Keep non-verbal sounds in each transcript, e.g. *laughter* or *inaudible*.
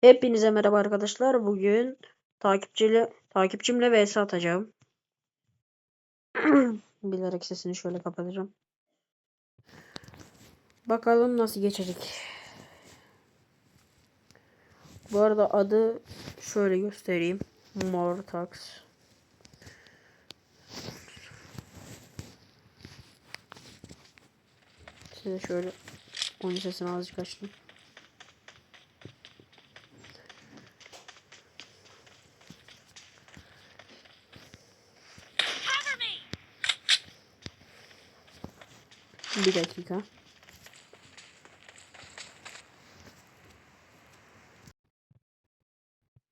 Hepinize merhaba arkadaşlar. Bugün takipçili takipçimle vs atacağım. *clears throat* Bilerek sesini şöyle kapatacağım. Bakalım nasıl geçecek. Bu arada adı şöyle göstereyim. Mortax. Size şöyle oyun sesini azıcık açtım. Bir dakika.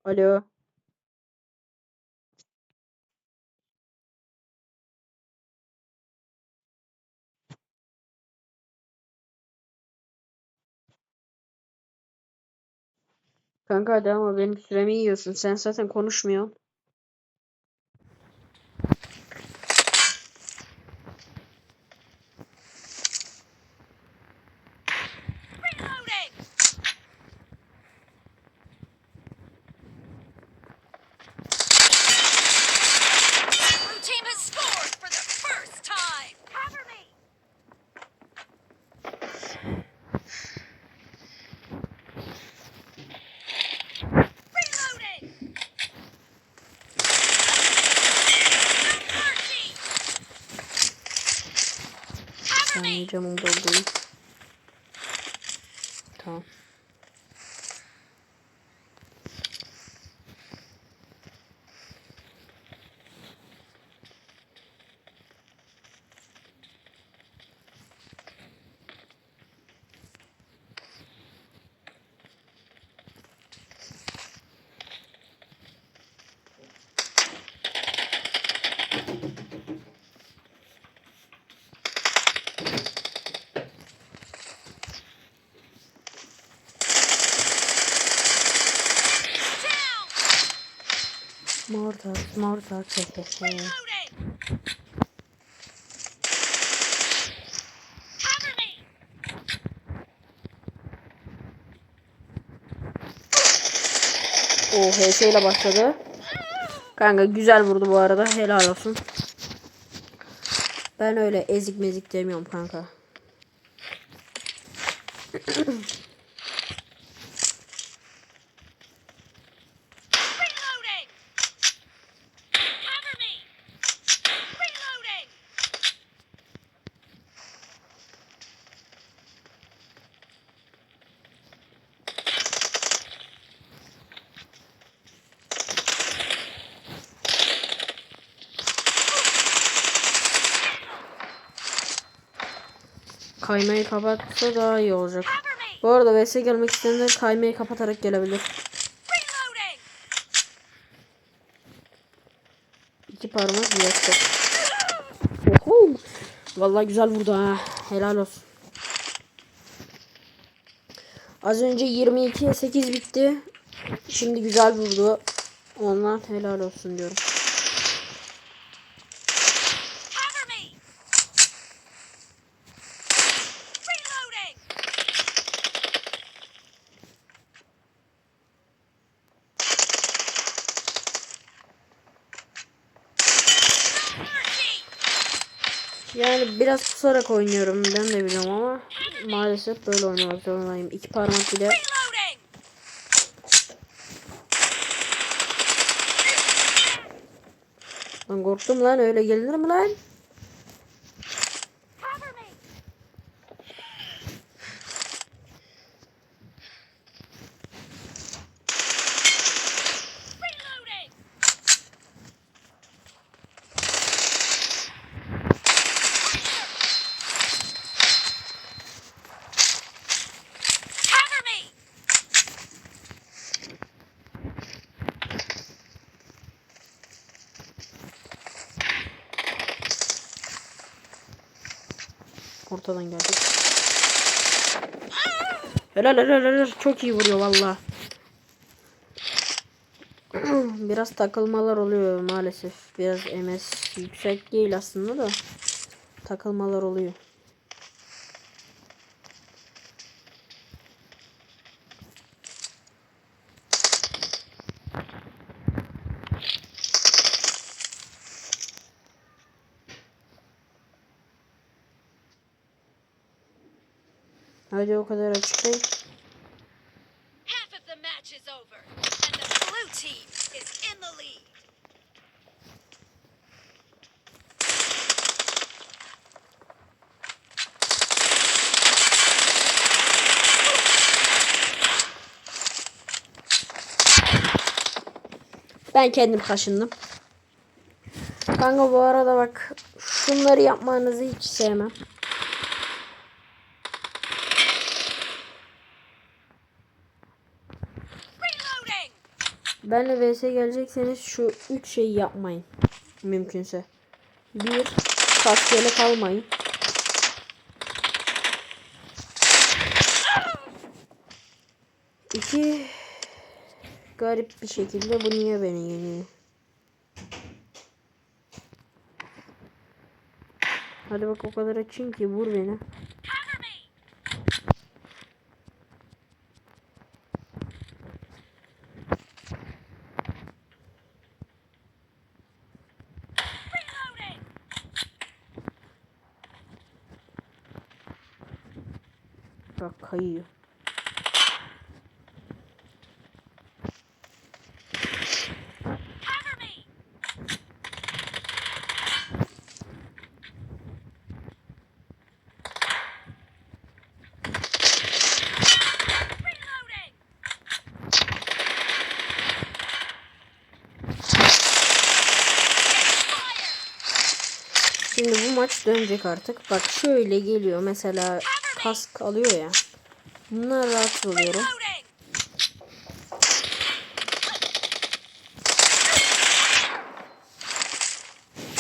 Alo. Kanka hadi ama benim süremi yiyorsun. Sen zaten konuşmuyorsun. Cover me! Yani camım doldu. Tamam. Cover me! O HS ile başladı. Kanka güzel vurdu bu arada. Helal olsun. Ben öyle ezik mezik demiyorum kanka. *clears throat* Kaymayı kapatsa daha iyi olacak. Bu arada VS gelmek isteyenler kaymayı kapatarak gelebilir. İki parmak bir yastık. Vallahi güzel vurdu ha. Helal olsun. Az önce 22'ye 8 bitti. Şimdi güzel vurdu. Ondan helal olsun diyorum. Yani biraz kusarak oynuyorum ben de biliyorum ama maalesef böyle oynamak zorundayım. İki parmak bile lan korktum lan öyle gelinir mi lan? Ortadan geldik. Helal helal helal çok iyi vuruyor valla. *clears throat* Biraz takılmalar oluyor maalesef. Biraz MS yüksek değil aslında da takılmalar oluyor. Hadi o kadar açıklayın. Ben kendim kaşındım. Kanka bu arada bak şunları yapmanızı hiç sevmem. Benle vs gelecekseniz şu üç şeyi yapmayın. Mümkünse. Bir, kaskele kalmayın. İki, garip bir şekilde bu niye beni yeniyor? Hadi bak o kadar açın ki vur beni. Kayıyor. Şimdi bu maç dönecek artık. Bak şöyle geliyor mesela kask alıyor ya. Bunlar rahatsız oluyorum.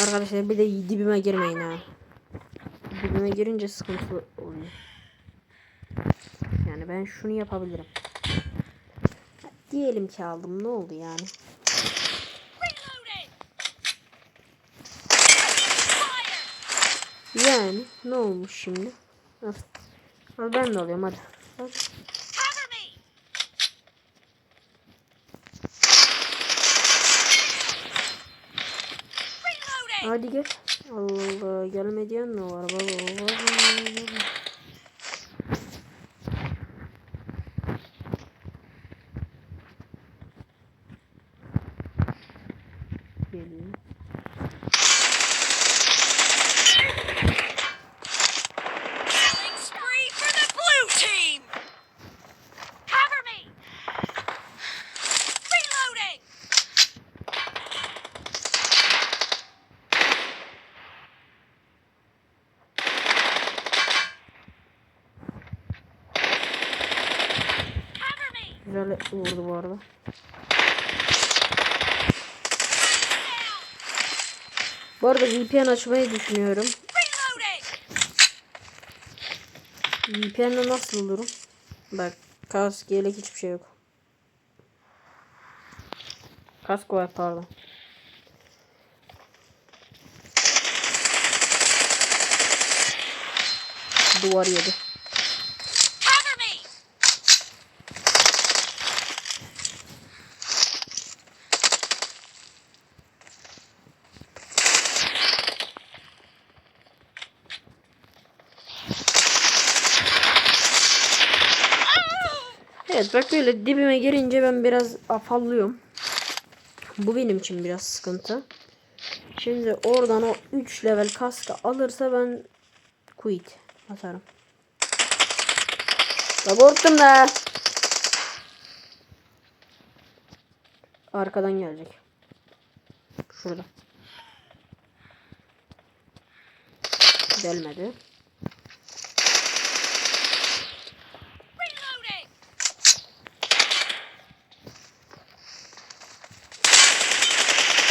Arkadaşlar bir de dibime girmeyin ha. Dibime girince sıkıntı oluyor. Yani ben şunu yapabilirim. Diyelim ki aldım ne oldu yani? Yani ne olmuş şimdi? Al ben de alıyorum hadi. Reloading! Hadi gel. Allah Allah gelme diyen mi var baba? baba, baba. Geliyor. Güzel vurdu bu arada. Bu arada VPN açmayı düşünüyorum. VPN'le nasıl olurum? Bak kask, yelek hiçbir şey yok. Kask var pardon. Duvar yedi. Evet bak böyle dibime girince ben biraz afallıyorum. Bu benim için biraz sıkıntı. Şimdi oradan o 3 level kaskı alırsa ben quit atarım. Da korktum da. Arkadan gelecek. Şurada. Gelmedi. Reloading!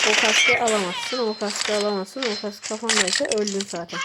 O kaskı alamazsın, o kaskı alamazsın, o kask kafandaysa öldün zaten.